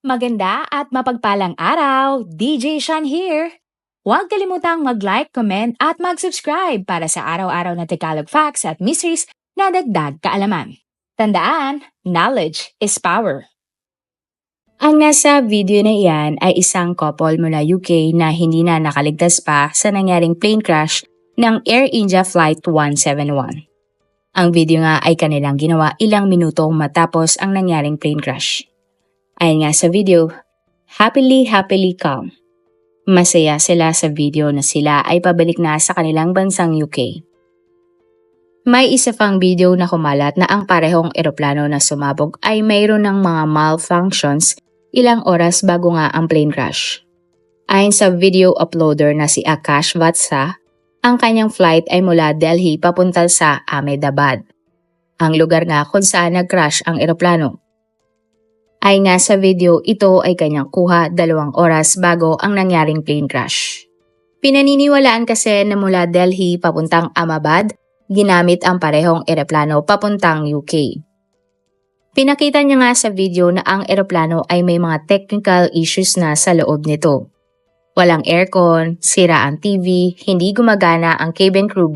Maganda at mapagpalang araw, DJ Shan here! Huwag kalimutang mag-like, comment at mag-subscribe para sa araw-araw na Tagalog facts at mysteries na dagdag kaalaman. Tandaan, knowledge is power. Ang nasa video na iyan ay isang couple mula UK na hindi na nakaligtas pa sa nangyaring plane crash ng Air India Flight 171. Ang video nga ay kanilang ginawa ilang minutong matapos ang nangyaring plane crash. Ayon nga sa video, happily happily calm. Masaya sila sa video na sila ay pabalik na sa kanilang bansang UK. May isa pang video na kumalat na ang parehong eroplano na sumabog ay mayroon ng mga malfunctions ilang oras bago nga ang plane crash. Ayon sa video uploader na si Akash Vatsa, ang kanyang flight ay mula Delhi papunta sa Ahmedabad, ang lugar nga kung saan nag-crash ang eroplano. Ay nga sa video, ito ay kanyang kuha dalawang oras bago ang nangyaring plane crash. Pinaniniwalaan kasi na mula Delhi papuntang Ahmedabad, ginamit ang parehong eroplano papuntang UK. Pinakita niya nga sa video na ang eroplano ay may mga technical issues na sa loob nito. Walang aircon, sira ang TV, hindi gumagana ang cabin crew